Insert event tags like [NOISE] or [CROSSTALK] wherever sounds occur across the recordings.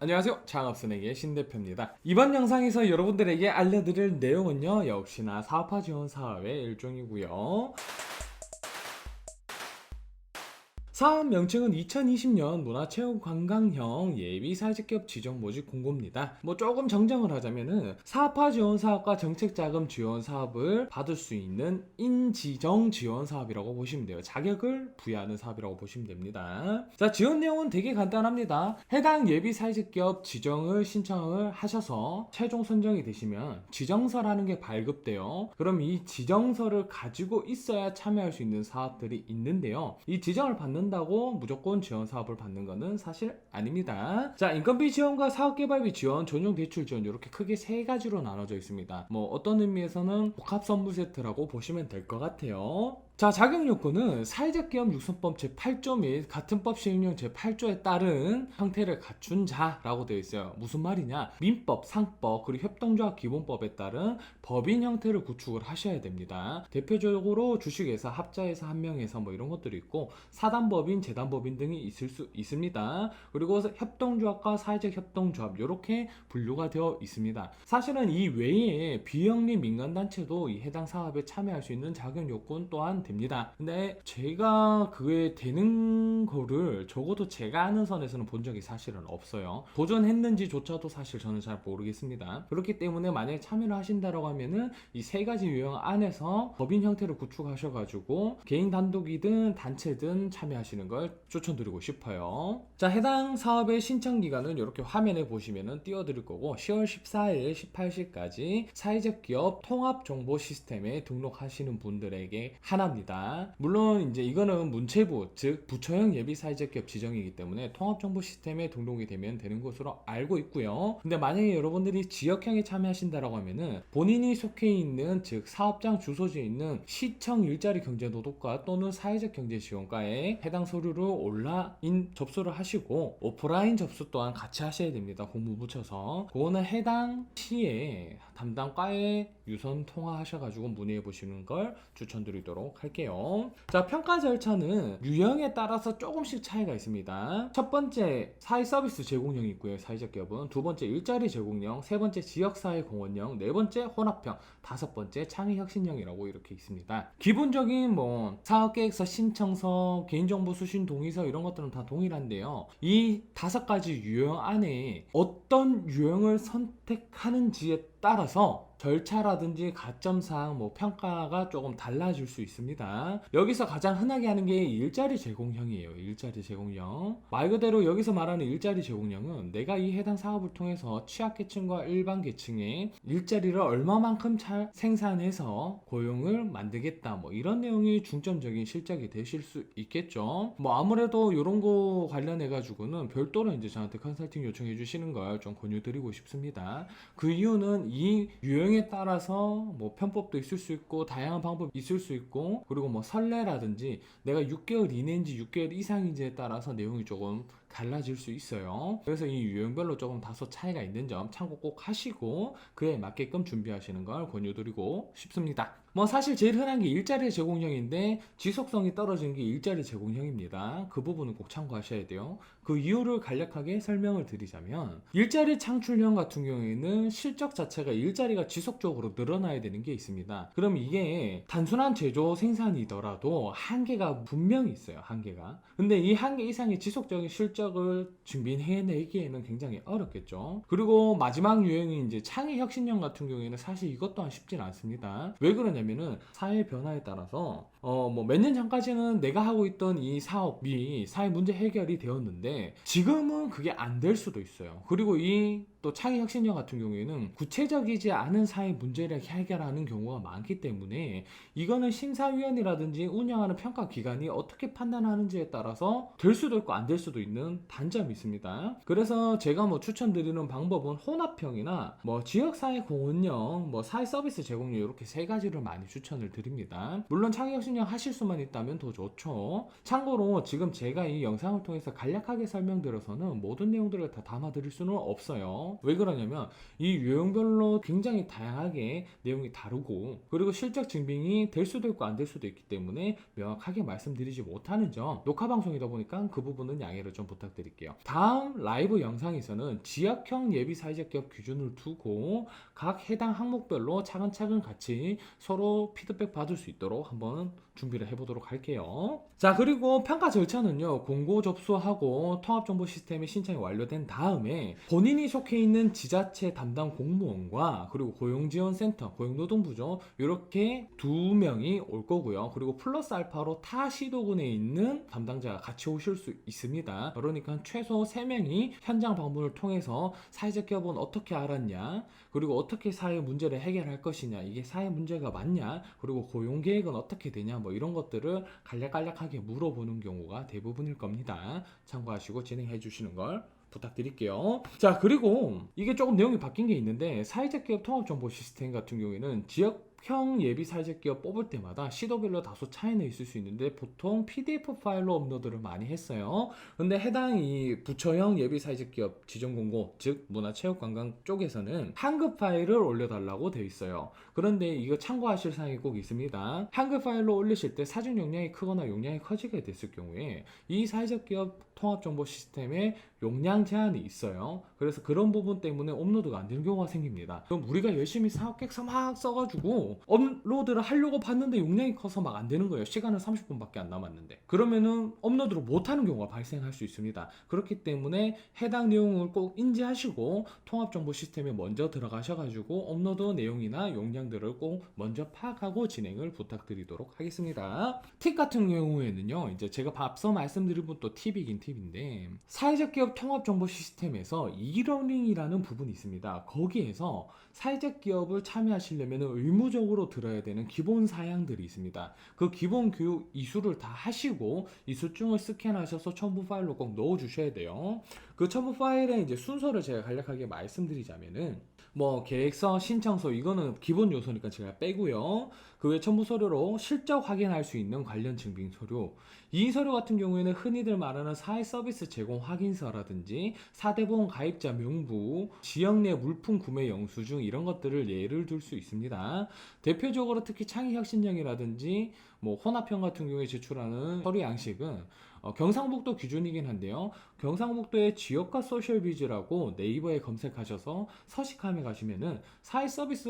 안녕하세요. 창업순에게 신대표입니다. 이번 영상에서 여러분들에게 알려드릴 내용은요, 역시나 사업화 지원 사업의 일종이고요. 사업 명칭은 2020년 문화체육관광형 예비 사직기업 지정 모집 공고입니다. 뭐 조금 정정을 하자면은 사업화 지원 사업과 정책자금 지원 사업을 받을 수 있는 인지정 지원 사업이라고 보시면 돼요. 자격을 부여하는 사업이라고 보시면 됩니다. 자, 지원 내용은 되게 간단합니다. 해당 예비 사직기업 지정을 신청을 하셔서 최종 선정이 되시면 지정서라는 게 발급돼요. 그럼 이 지정서를 가지고 있어야 참여할 수 있는 사업들이 있는데요. 이 지정을 받는 다고 무조건 지원 사업을 받는 것은 사실 아닙니다. 자, 인건비 지원과 사업개발비 지원, 전용 대출 지원 이렇게 크게 세 가지로 나눠져 있습니다. 뭐 어떤 의미에서는 복합 선물 세트라고 보시면 될 것 같아요. 자, 자격 요건은 사회적 기업 육성법 제8조 및 같은 법 시행령 제8조에 따른 형태를 갖춘 자라고 되어 있어요. 무슨 말이냐? 민법, 상법, 그리고 협동조합 기본법에 따른 법인 형태를 구축을 하셔야 됩니다. 대표적으로 주식회사, 합자회사 한 명에서 뭐 이런 것들이 있고 사단법인, 재단법인 등이 있을 수 있습니다. 그리고 협동조합과 사회적 협동조합 이렇게 분류가 되어 있습니다. 사실은 이 외에 비영리 민간단체도 이 해당 사업에 참여할 수 있는 자격 요건 또한 됩니다. 근데 제가 그에 되는 거를 적어도 제가 아는 선에서는 본 적이 사실은 없어요. 도전했는지조차도 사실 저는 잘 모르겠습니다. 그렇기 때문에 만약에 참여를 하신다라고 하면은 이 세 가지 유형 안에서 법인 형태를 구축하셔가지고 개인 단독이든 단체든 참여하시는 걸 추천드리고 싶어요. 자, 해당 사업의 신청 기간은 이렇게 화면에 보시면은 띄워드릴 거고 10월 14일 18시까지 사회적 기업 통합 정보 시스템에 등록하시는 분들에게 하나 입니다. 물론 이제 이거는 문체부 즉 부처형 예비 사회적 기업 지정이기 때문에 통합 정보 시스템에 등록이 되면 되는 것으로 알고 있고요. 근데 만약에 여러분들이 지역형에 참여하신다라고 하면은 본인이 속해 있는 즉 사업장 주소지에 있는 시청 일자리 경제 노동과 또는 사회적 경제 지원과에 해당 서류를 온라인 접수를 하시고 오프라인 접수 또한 같이 하셔야 됩니다. 공부 붙여서 그거는 해당 시에 담당 과에 유선 통화하셔가지고 문의해 보시는 걸 추천드리도록 할게요. 자 평가 절차는 유형에 따라서 조금씩 차이가 있습니다. 첫 번째 사회 서비스 제공형이 있고요. 사회적 기업은 두 번째 일자리 제공형, 세 번째 지역사회 공헌형, 네 번째 혼합형, 다섯 번째 창의 혁신형이라고 이렇게 있습니다. 기본적인 뭐 사업 계획서, 신청서, 개인정보 수신 동의서 이런 것들은 다 동일한데요. 이 다섯 가지 유형 안에 어떤 유형을 선택하는지에 따라서 절차라든지 가점상 뭐 평가가 조금 달라질 수 있습니다. 여기서 가장 흔하게 하는 게 일자리 제공형이에요. 일자리 제공형. 말 그대로 여기서 말하는 일자리 제공형은 내가 이 해당 사업을 통해서 취약계층과 일반 계층의 일자리를 얼마만큼 잘 생산해서 고용을 만들겠다. 뭐 이런 내용이 중점적인 실적이 되실 수 있겠죠. 뭐 아무래도 이런 거 관련해 가지고는 별도로 이제 저한테 컨설팅 요청해 주시는 걸 좀 권유드리고 싶습니다. 그 이유는 이 유형에 따라서 뭐 편법도 있을 수 있고 다양한 방법이 있을 수 있고 그리고 뭐 선례라든지 내가 6개월 이내인지 6개월 이상인지에 따라서 내용이 조금 달라질 수 있어요. 그래서 이 유형별로 조금 다소 차이가 있는 점 참고 꼭 하시고 그에 맞게끔 준비하시는 걸 권유드리고 싶습니다. 뭐 사실 제일 흔한 게 일자리 제공형인데 지속성이 떨어지는 게 일자리 제공형입니다. 그 부분은 꼭 참고하셔야 돼요. 그 이유를 간략하게 설명을 드리자면 일자리 창출형 같은 경우에는 실적 자체가 일자리가 지속적으로 늘어나야 되는 게 있습니다. 그럼 이게 단순한 제조 생산이더라도 한계가 분명히 있어요. 한계가. 근데 이 한계 이상의 지속적인 실적을 준비해내기에는 굉장히 어렵겠죠. 그리고 마지막 유형이 이제 창의 혁신형 같은 경우에는 사실 이것 또한 쉽진 않습니다. 왜 그러냐면 은 사회 변화에 따라서 어 뭐 몇 년 전까지는 내가 하고 있던 이 사업이 사회 문제 해결이 되었는데 지금은 그게 안 될 수도 있어요. 그리고 이 또 창의 혁신형 같은 경우에는 구체적이지 않은 사회 문제를 해결하는 경우가 많기 때문에 이거는 심사위원이라든지 운영하는 평가 기관이 어떻게 판단하는지에 따라서 될 수도 있고 안 될 수도 있는 단점이 있습니다. 그래서 제가 뭐 추천드리는 방법은 혼합형이나 뭐 지역사회 공헌형, 뭐 사회 서비스 제공형 이렇게 세 가지를 많이 추천을 드립니다. 물론 창의 혁신형 하실 수만 있다면 더 좋죠. 참고로 지금 제가 이 영상을 통해서 간략하게 설명드려서는 모든 내용들을 다 담아드릴 수는 없왜 그러냐면 이 유형별로 굉장히 다양하게 내용이 다르고 그리고 실적 증빙이 될 수도 있고 안 될 수도 있기 때문에 명확하게 말씀드리지 못하는 점 녹화 방송이다 보니까 그 부분은 양해를 좀 부탁드릴게요. 다음 라이브 영상에서는 지역형 예비 사회적 기업 기준을 두고 각 해당 항목별로 차근차근 같이 서로 피드백 받을 수 있도록 한번 준비를 해보도록 할게요. 자, 그리고 평가 절차는요, 공고 접수하고 통합 정보 시스템에 신청이 완료된 다음에 본인이 속해 있는 지자체 담당 공무원과 그리고 고용지원센터, 고용노동부죠, 이렇게 두 명이 올 거고요. 그리고 플러스 알파로 타 시도군에 있는 담당자가 같이 오실 수 있습니다. 그러니까 최소 3명이 현장 방문을 통해서 사회적 기업은 어떻게 알았냐, 그리고 어떻게 사회 문제를 해결할 것이냐, 이게 사회 문제가 맞냐, 그리고 고용 계획은 어떻게 되냐, 뭐 이런 것들을 간략간략하게 물어보는 경우가 대부분일 겁니다. 참고하시고 진행해 주시는 걸 부탁드릴게요. 자, 그리고 이게 조금 내용이 바뀐 게 있는데 사회적 기업 통합 정보 시스템 같은 경우에는 지역 형 예비 사회적 기업 뽑을 때마다 시도별로 다소 차이는 있을 수 있는데 보통 PDF 파일로 업로드를 많이 했어요. 근데 해당 이 부처형 예비 사회적 기업 지정 공고 즉 문화체육관광 쪽에서는 한글 파일을 올려달라고 되어 있어요. 그런데 이거 참고하실 사항이 꼭 있습니다. 한글 파일로 올리실 때 사진 용량이 크거나 용량이 커지게 됐을 경우에 이 사회적 기업 통합 정보 시스템에 용량 제한이 있어요. 그래서 그런 부분 때문에 업로드가 안 되는 경우가 생깁니다. 그럼 우리가 열심히 사업객서 막 써가지고 업로드를 하려고 봤는데 용량이 커서 막 안 되는 거예요. 시간은 30분밖에 안 남았는데. 그러면은 업로드를 못 하는 경우가 발생할 수 있습니다. 그렇기 때문에 해당 내용을 꼭 인지하시고 통합 정보 시스템에 먼저 들어가셔가지고 업로드 내용이나 용량들을 꼭 먼저 파악하고 진행을 부탁드리도록 하겠습니다. 팁 같은 경우에는요, 이제 제가 앞서 말씀드린 분또 팁이긴 팁인데 사회적 기업 통합 정보 시스템에서 이러닝이라는 부분이 있습니다. 거기에서 사회적 기업을 참여하시려면 의무적으로 들어야 되는 기본 사양들이 있습니다. 그 기본 교육 이수를 다 하시고 이수증을 스캔하셔서 첨부 파일로 꼭 넣어 주셔야 돼요. 그 첨부 파일의 이제 순서를 제가 간략하게 말씀드리자면은 뭐 계획서, 신청서 이거는 기본 요소니까 제가 빼고요. 그 외 첨부 서류로 실적 확인할 수 있는 관련 증빙 서류. 이 서류 같은 경우에는 흔히들 말하는 사회 서비스 제공 확인서라든지 사대보험 가입자 명부, 지역 내 물품 구매 영수증 이런 것들을 예를 들 수 있습니다. 대표적으로 특히 창의혁신령이라든지 뭐 혼합형 같은 경우에 제출하는 서류 양식은 어, 경상북도 기준이긴 한데요. 경상북도의 지역과 소셜비즈라고 네이버에 검색하셔서 서식함에 가시면은 사회 서비스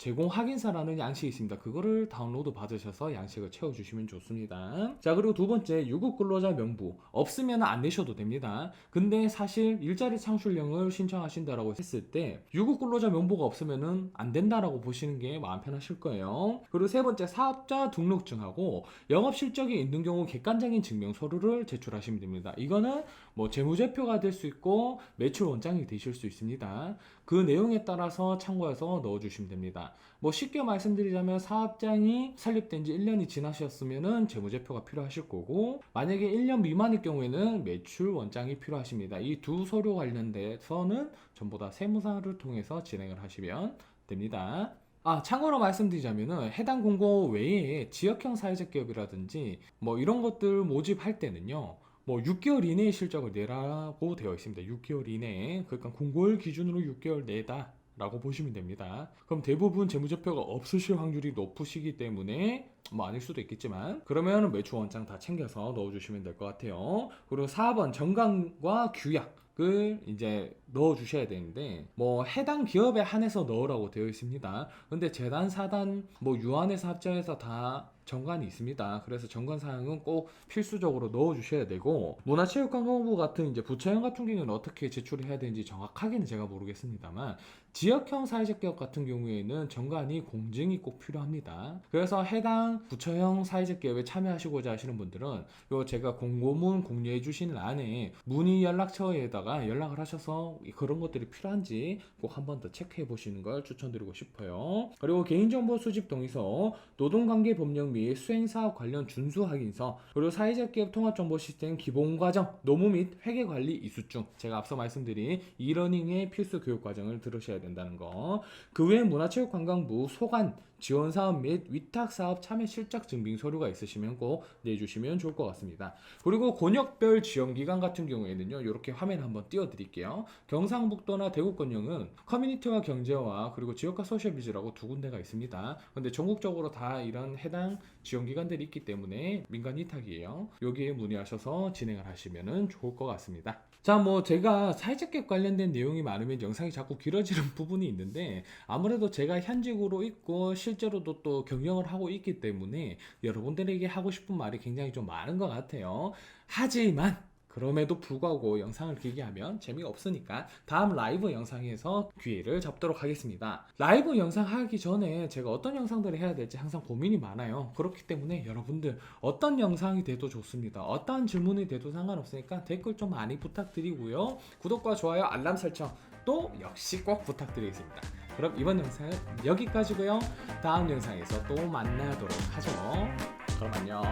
제공 확인서라는 양식이 있습니다. 그거를 다운로드 받으셔서 양식을 채워주시면 좋습니다. 자, 그리고 두 번째, 유급 근로자 명부. 없으면 안 내셔도 됩니다. 근데 사실 일자리 창출령을 신청하신다라고 했을 때, 유급 근로자 명부가 없으면은 안 된다라고 보시는 게 마음 편하실 거예요. 그리고 세 번째, 사업자 등록증하고 영업 실적이 있는 경우 객관적인 증명 서류를 제출하시면 됩니다. 이거는 뭐 재무제표가 될 수 있고 매출 원장이 되실 수 있습니다. 그 내용에 따라서 참고해서 넣어주시면 됩니다. 뭐 쉽게 말씀드리자면 사업장이 설립된 지 1년이 지나셨으면은 재무제표가 필요하실 거고 만약에 1년 미만일 경우에는 매출 원장이 필요하십니다. 이 두 서류 관련돼서는 전부 다 세무사를 통해서 진행을 하시면 됩니다. 아, 참고로 말씀드리자면은 해당 공고 외에 지역형 사회적 기업이라든지 뭐 이런 것들 모집할 때는요. 뭐 6개월 이내의 실적을 내라고 되어 있습니다. 6개월 이내에. 그러니까 공고일 기준으로 6개월 내다. 라고 보시면 됩니다. 그럼 대부분 재무제표가 없으실 확률이 높으시기 때문에 뭐 아닐 수도 있겠지만 그러면 매출 원장 다 챙겨서 넣어주시면 될 것 같아요. 그리고 4번 정강과 규약 을 이제 넣어 주셔야 되는데 뭐 해당 기업에 한해서 넣으라고 되어 있습니다. 근데 재단 사단 뭐 유한회사 합정에서 다 정관이 있습니다. 그래서 정관 사항은 꼭 필수적으로 넣어 주셔야 되고 문화체육관광부 같은 이제 부처형 같은 경우는 어떻게 제출해야 되는지 정확하게는 제가 모르겠습니다만 지역형 사회적 기업 같은 경우에는 정관이 공증이 꼭 필요합니다. 그래서 해당 부처형 사회적 기업에 참여하시고자 하시는 분들은 요 제가 공고문 공유해 주신 란에 문의 연락처에다가 연락을 하셔서 그런 것들이 필요한지 꼭 한 번 더 체크해 보시는 걸 추천드리고 싶어요. 그리고 개인정보 수집 동의서, 노동관계 법령 및 수행사업 관련 준수 확인서, 그리고 사회적 기업 통합 정보 시스템 기본 과정, 노무 및 회계 관리 이수증. 제가 앞서 말씀드린 이러닝의 필수 교육 과정을 들으셔야 된다는 거. 그 외에 문화체육관광부 소관 지원 사업 및 위탁 사업 참여 실적 증빙 서류가 있으시면 꼭 내주시면 좋을 것 같습니다. 그리고 곤역별 지원 기간 같은 경우에는요. 이렇게 화면 한번 띄워 드릴게요. 경상북도나 대구권역은 커뮤니티와 경제와 그리고 지역화 소셜비즈라고 두 군데가 있습니다. 근데 전국적으로 다 이런 해당 지원 기관들이 있기 때문에 민간 위탁이에요. 여기에 문의하셔서 진행을 하시면 좋을 것 같습니다. 자, 뭐 제가 사회적격 관련된 내용이 많으면 영상이 자꾸 길어지는 [LAUGHS] 부분이 있는데 아무래도 제가 현직으로 있고 실 제로도 또 경영을 하고 있기 때문에 여러분들에게 하고 싶은 말이 굉장히 좀 많은 것 같아요. 하지만 그럼에도 불구하고 영상을 길게 하면 재미가 없으니까 다음 라이브 영상에서 기회를 잡도록 하겠습니다. 라이브 영상 하기 전에 제가 어떤 영상들을 해야 될지 항상 고민이 많아요. 그렇기 때문에 여러분들 어떤 영상이 돼도 좋습니다. 어떤 질문이 돼도 상관없으니까 댓글 좀 많이 부탁드리고요. 구독과 좋아요, 알람 설정 또 역시 꼭 부탁드리겠습니다. 그럼 이번 영상은 여기까지고요. 다음 영상에서 또 만나도록 하죠. 그럼 안녕.